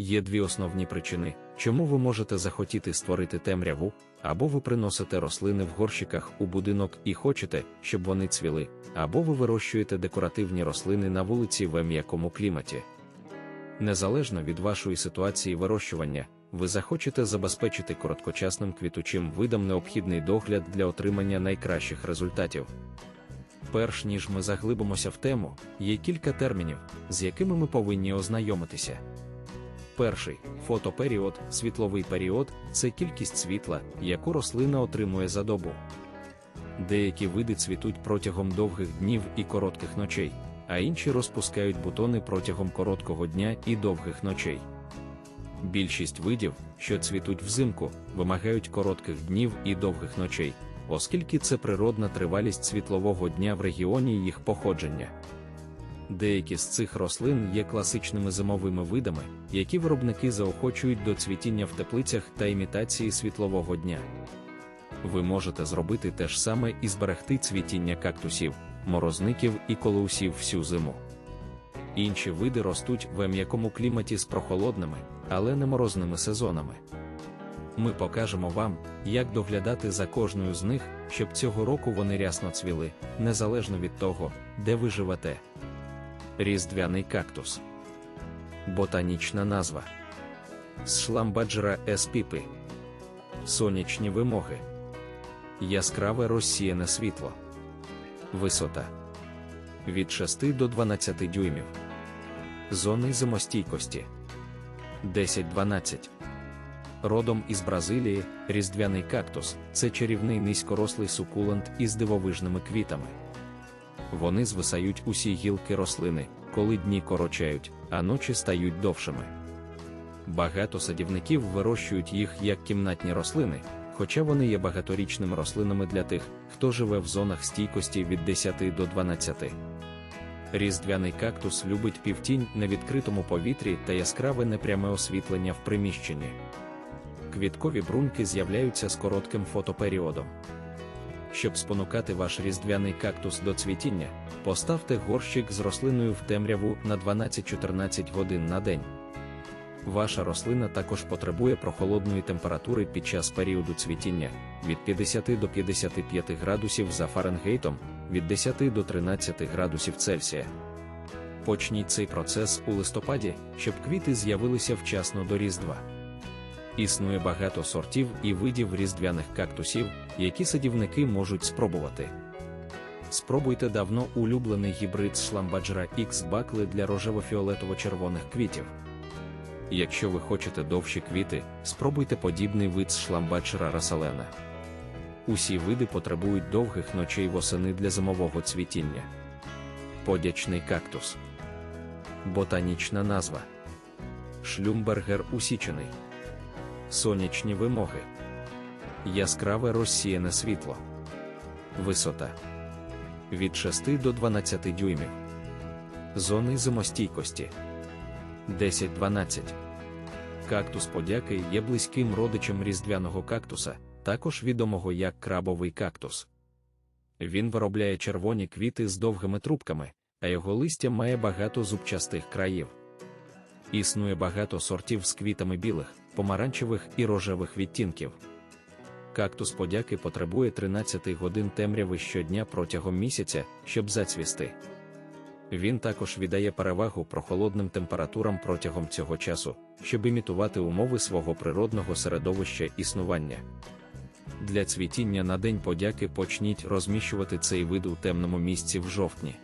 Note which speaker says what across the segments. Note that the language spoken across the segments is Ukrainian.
Speaker 1: Є дві основні причини, чому ви можете захотіти створити темряву, або ви приносите рослини в горщиках у будинок і хочете, щоб вони цвіли, або ви вирощуєте декоративні рослини на вулиці в м'якому кліматі. Незалежно від вашої ситуації вирощування, ви захочете забезпечити короткочасним квітучим видам необхідний догляд для отримання найкращих результатів. Перш ніж ми заглибимося в тему, є кілька термінів, з якими ми повинні ознайомитися. Перший фотоперіод, світловий період це кількість світла, яку рослина отримує за добу. Деякі види цвітуть протягом довгих днів і коротких ночей, а інші розпускають бутони протягом короткого дня і довгих ночей. Більшість видів, що цвітуть взимку, вимагають коротких днів і довгих ночей, оскільки це природна тривалість світлового дня в регіоні їх походження. Деякі з цих рослин є класичними зимовими видами, які виробники заохочують до цвітіння в теплицях та імітації світлового дня. Ви можете зробити те ж саме і зберегти цвітіння кактусів, морозників і колоусів всю зиму. Інші види ростуть в м'якому кліматі з прохолодними, але не морозними сезонами. Ми покажемо вам, як доглядати за кожною з них, щоб цього року вони рясно цвіли, незалежно від того, де ви живете. Різдвяний кактус. Ботанічна назва Шламбаджера еспіпи. Сонячні вимоги. Яскраве розсіяне світло. Висота від 6 до 12 дюймів. Зони зимостійкості 10-12. Родом із Бразилії різдвяний кактус це чарівний низькорослий сукулент із дивовижними квітами. Вони звисають усі гілки рослини, коли дні корочають, а ночі стають довшими. Багато садівників вирощують їх як кімнатні рослини, хоча вони є багаторічними рослинами для тих, хто живе в зонах стійкості від 10 до 12. Різдвяний кактус любить півтінь на відкритому повітрі та яскраве непряме освітлення в приміщенні. Квіткові бруньки з'являються з коротким фотоперіодом. Щоб спонукати ваш різдвяний кактус до цвітіння, поставте горщик з рослиною в темряву на 12-14 годин на день. Ваша рослина також потребує прохолодної температури під час періоду цвітіння від 50 до 55 градусів за Фаренгейтом, від 10 до 13 градусів Цельсія. Почніть цей процес у листопаді, щоб квіти з'явилися вчасно до Різдва. Існує багато сортів і видів різдвяних кактусів, які садівники можуть спробувати. Спробуйте давно улюблений гібрид шламбаджера X бакли для рожево-фіолетово-червоних квітів. Якщо ви хочете довші квіти, спробуйте подібний вид шламбаджера Расалена. Усі види потребують довгих ночей восени для зимового цвітіння. Подячний кактус. Ботанічна назва Шлюмбергер усічений. Сонячні вимоги. Яскраве розсіяне світло. Висота від 6 до 12 дюймів. Зони зимостійкості 10-12. Кактус подяки є близьким родичем різдвяного кактуса, також відомого як крабовий кактус. Він виробляє червоні квіти з довгими трубками, а його листя має багато зубчастих країв. Існує багато сортів з квітами білих, помаранчевих і рожевих відтінків. Кактус подяки потребує 13 годин темряви щодня протягом місяця, щоб зацвісти. Він також віддає перевагу прохолодним температурам протягом цього часу, щоб імітувати умови свого природного середовища існування. Для цвітіння на День подяки почніть розміщувати цей вид у темному місці в жовтні.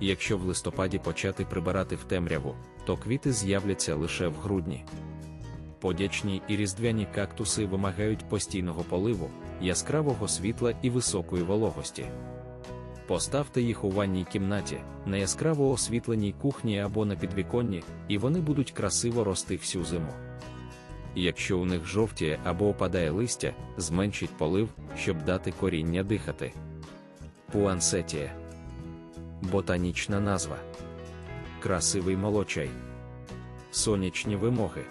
Speaker 1: Якщо в листопаді почати прибирати в темряву, то квіти з'являться лише в грудні. Подячні і різдвяні кактуси вимагають постійного поливу, яскравого світла і високої вологості. Поставте їх у ванній кімнаті, на яскраво освітленій кухні або на підвіконні, і вони будуть красиво рости всю зиму. Якщо у них жовтіє або опадає листя, зменшіть полив, щоб дати коріння дихати. Пуансетія. Ботанічна назва. Красивий молочай. Сонячні вимоги.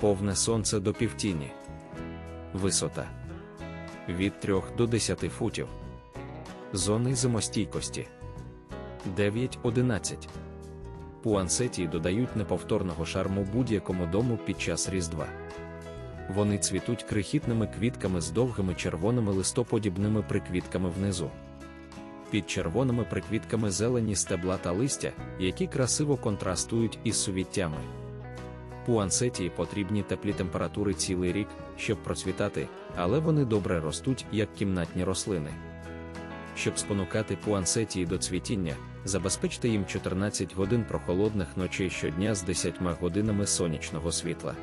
Speaker 1: Повне сонце до півтіні. Висота від 3 до 10 футів. Зони зимостійкості 9-11. Пуансетії додають неповторного шарму будь-якому дому під час Різдва. Вони цвітуть крихітними квітками з довгими червоними листоподібними приквітками внизу. Під червоними приквітками зелені стебла та листя, які красиво контрастують із сувіттями. Пуансетії потрібні теплі температури цілий рік, щоб процвітати, але вони добре ростуть як кімнатні рослини. Щоб спонукати пуансетії до цвітіння, забезпечте їм 14 годин прохолодних ночей щодня з 10 годинами сонячного світла.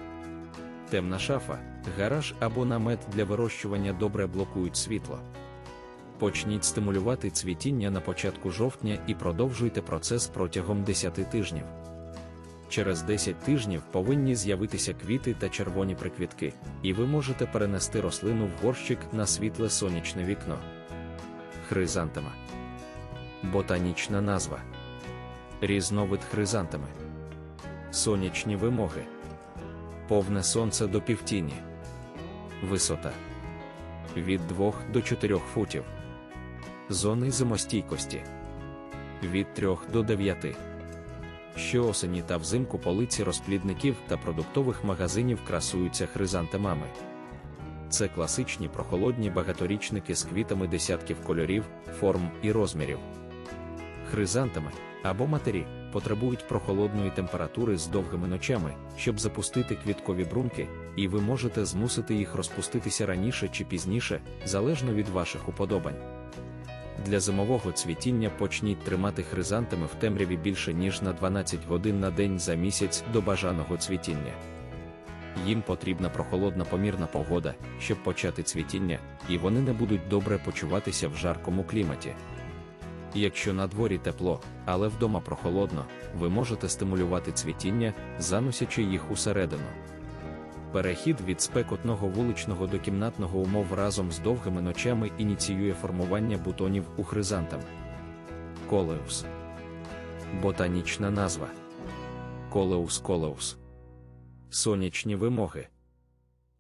Speaker 1: Темна шафа, гараж або намет для вирощування добре блокують світло. Почніть стимулювати цвітіння на початку жовтня і продовжуйте процес протягом 10 тижнів. Через 10 тижнів повинні з'явитися квіти та червоні приквітки, і ви можете перенести рослину в горщик на світле сонячне вікно. Хризантема. Ботанічна назва. Різновид хризантеми. Сонячні вимоги. Повне сонце до півтіні. Висота від 2 до 4 футів. Зони зимостійкості від 3 до 9. Щоосені та взимку полиці розплідників та продуктових магазинів красуються хризантемами. Це класичні прохолодні багаторічники з квітами десятків кольорів, форм і розмірів. Хризантами або матері потребують прохолодної температури з довгими ночами, щоб запустити квіткові брунки, і ви можете змусити їх розпуститися раніше чи пізніше, залежно від ваших уподобань. Для зимового цвітіння почніть тримати хризантами в темряві більше ніж на 12 годин на день за місяць до бажаного цвітіння. Їм потрібна прохолодна помірна погода, щоб почати цвітіння, і вони не будуть добре почуватися в жаркому кліматі. Якщо на дворі тепло, але вдома прохолодно, ви можете стимулювати цвітіння, заносячи їх усередину. Перехід від спекотного вуличного до кімнатного умов разом з довгими ночами ініціює формування бутонів у хризантам. Колеус. Ботанічна назва. Колеус колеус. Сонячні вимоги.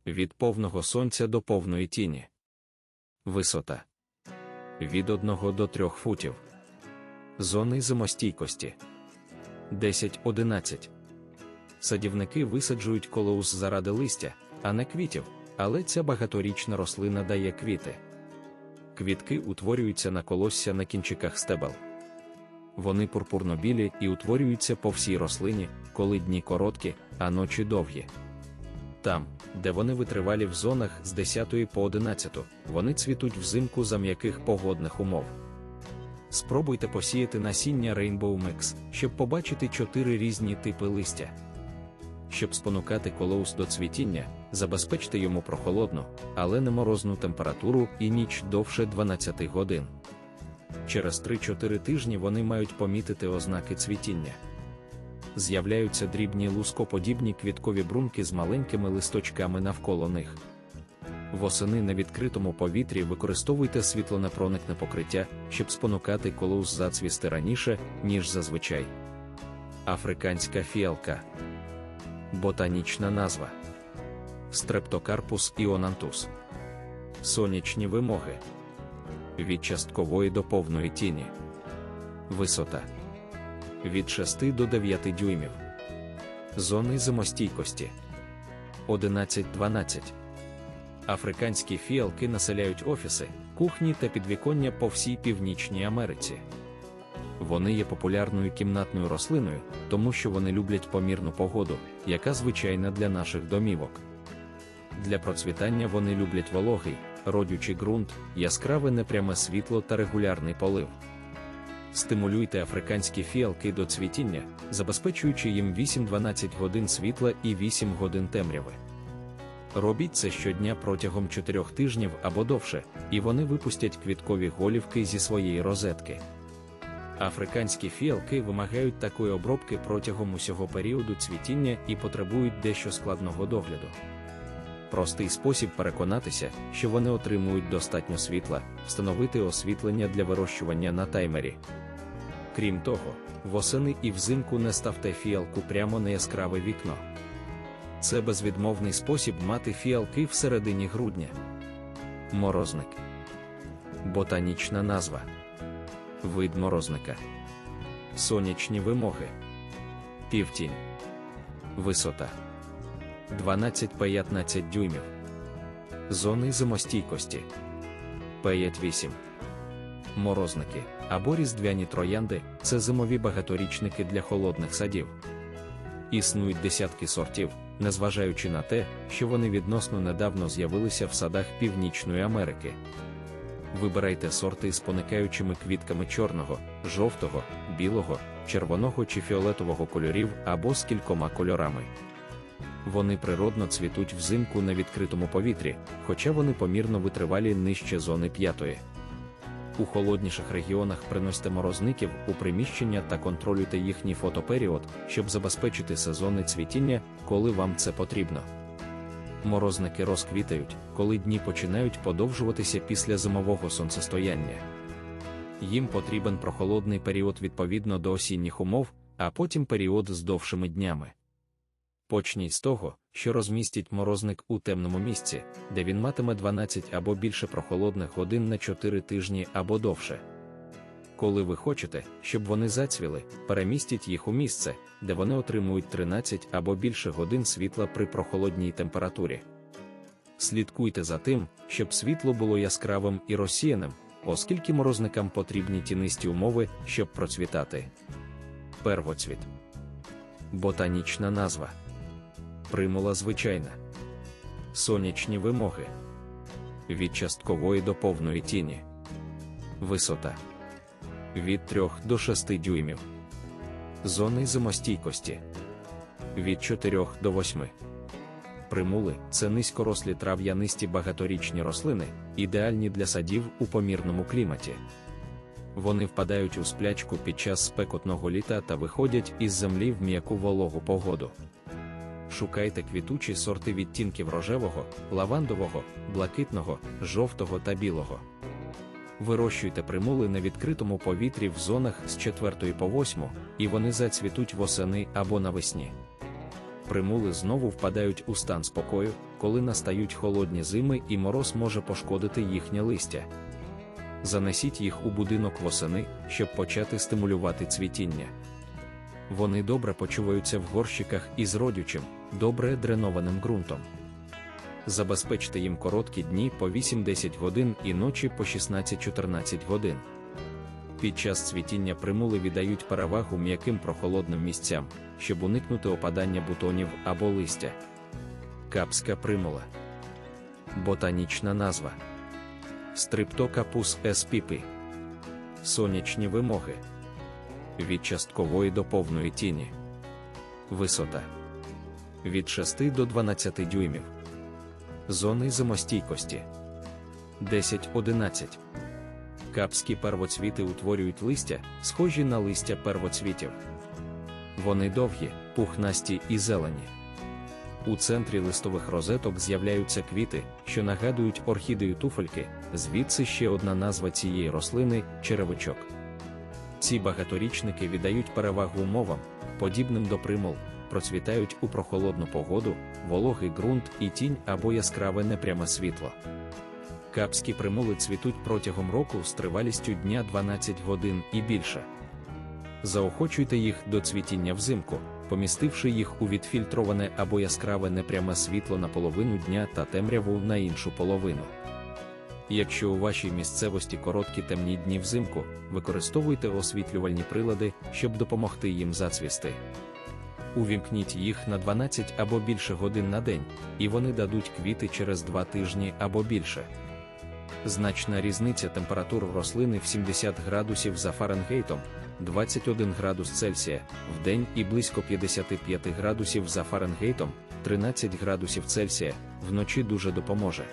Speaker 1: Від повного сонця до повної тіні. Висота. Від 1 до 3 футів. Зони зимостійкості. 10-11. Садівники висаджують колеус заради листя, а не квітів, але ця багаторічна рослина дає квіти. Квітки утворюються на колосся на кінчиках стебел. Вони пурпурно-білі і утворюються по всій рослині, коли дні короткі, а ночі довгі. Там, де вони витривалі в зонах з 10 по 11, вони цвітуть взимку за м'яких погодних умов. Спробуйте посіяти насіння Rainbow Mix, щоб побачити чотири різні типи листя. Щоб спонукати колоус до цвітіння, забезпечте йому прохолодну, але не морозну температуру і ніч довше 12 годин. Через 3-4 тижні вони мають помітити ознаки цвітіння. З'являються дрібні лускоподібні квіткові брунки з маленькими листочками навколо них. Восени на відкритому повітрі використовуйте світлонепроникне покриття, щоб спонукати колоус зацвісти раніше, ніж зазвичай. Африканська фіалка. Ботанічна назва Стрептокарпус іонантус. Сонячні вимоги від часткової до повної тіні. Висота від 6 до 9 дюймів. Зони зимостійкості 11-12. Африканські фіалки населяють офіси, кухні та підвіконня по всій Північній Америці. Вони є популярною кімнатною рослиною, тому що вони люблять помірну погоду, яка звичайна для наших домівок. Для процвітання вони люблять вологий, родючий ґрунт, яскраве непряме світло та регулярний полив. Стимулюйте африканські фіалки до цвітіння, забезпечуючи їм 8-12 годин світла і 8 годин темряви. Робіть це щодня протягом 4 тижнів або довше, і вони випустять квіткові голівки зі своєї розетки. Африканські фіалки вимагають такої обробки протягом усього періоду цвітіння і потребують дещо складного догляду. Простий спосіб переконатися, що вони отримують достатньо світла, встановити освітлення для вирощування на таймері. Крім того, восени і взимку не ставте фіалку прямо на яскраве вікно. Це безвідмовний спосіб мати фіалки всередині грудня. Морозник. Ботанічна назва. Вид морозника. Сонячні вимоги. Півтінь. Висота 12-15 дюймів. Зони зимостійкості 5-8. Морозники або різдвяні троянди це зимові багаторічники для холодних садів. Існують десятки сортів, незважаючи на те, що вони відносно недавно з'явилися в садах Північної Америки. Вибирайте сорти з поникаючими квітками чорного, жовтого, білого, червоного чи фіолетового кольорів або з кількома кольорами. Вони природно цвітуть взимку на відкритому повітрі, хоча вони помірно витривалі нижче зони п'ятої. У холодніших регіонах приносьте морозників у приміщення та контролюйте їхній фотоперіод, щоб забезпечити сезонне цвітіння, коли вам це потрібно. Морозники розквітають, коли дні починають подовжуватися після зимового сонцестояння. Їм потрібен прохолодний період відповідно до осінніх умов, а потім період з довшими днями. Почніть з того, що розмістіть морозник у темному місці, де він матиме 12 або більше прохолодних годин на 4 тижні або довше. Коли ви хочете, щоб вони зацвіли, перемістіть їх у місце, де вони отримують 13 або більше годин світла при прохолодній температурі. Слідкуйте за тим, щоб світло було яскравим і розсіяним, оскільки морозникам потрібні тінисті умови, щоб процвітати. Первоцвіт. Ботанічна назва. Примула звичайна. Сонячні вимоги. Від часткової до повної тіні. Висота від 3 до 6 дюймів. Зони зимостійкості від 4 до 8. Примули це низькорослі трав'янисті багаторічні рослини, ідеальні для садів у помірному кліматі. Вони впадають у сплячку під час спекотного літа та виходять із землі в м'яку вологу погоду. Шукайте квітучі сорти відтінків рожевого, лавандового, блакитного, жовтого та білого. Вирощуйте примули на відкритому повітрі в зонах з 4 по 8, і вони зацвітуть восени або навесні. Примули знову впадають у стан спокою, коли настають холодні зими і мороз може пошкодити їхнє листя. Занесіть їх у будинок восени, щоб почати стимулювати цвітіння. Вони добре почуваються в горщиках із родючим, добре дренованим ґрунтом. Забезпечте їм короткі дні по 8-10 годин і ночі по 16-14 годин. Під час цвітіння примули віддають перевагу м'яким прохолодним місцям, щоб уникнути опадання бутонів або листя. Капська примула. Ботанічна назва Стриптокапус еспіпи. Сонячні вимоги. Від часткової до повної тіні. Висота від 6 до 12 дюймів. Зони зимостійкості 10-11. Капські первоцвіти утворюють листя, схожі на листя первоцвітів. Вони довгі, пухнасті і зелені. У центрі листових розеток з'являються квіти, що нагадують орхідею туфельки, звідси ще одна назва цієї рослини черевичок. Ці багаторічники віддають перевагу умовам, подібним до примул, процвітають у прохолодну погоду, вологий ґрунт і тінь або яскраве непряме світло. Капські примули цвітуть протягом року з тривалістю дня 12 годин і більше. Заохочуйте їх до цвітіння взимку, помістивши їх у відфільтроване або яскраве непряме світло на половину дня та темряву на іншу половину. Якщо у вашій місцевості короткі темні дні взимку, використовуйте освітлювальні прилади, щоб допомогти їм зацвісти. Увімкніть їх на 12 або більше годин на день, і вони дадуть квіти через 2 тижні або більше. Значна різниця температур рослини в 70 градусів за Фаренгейтом, 21 градус Цельсія в день і близько 55 градусів за Фаренгейтом, 13 градусів Цельсія вночі дуже допоможе.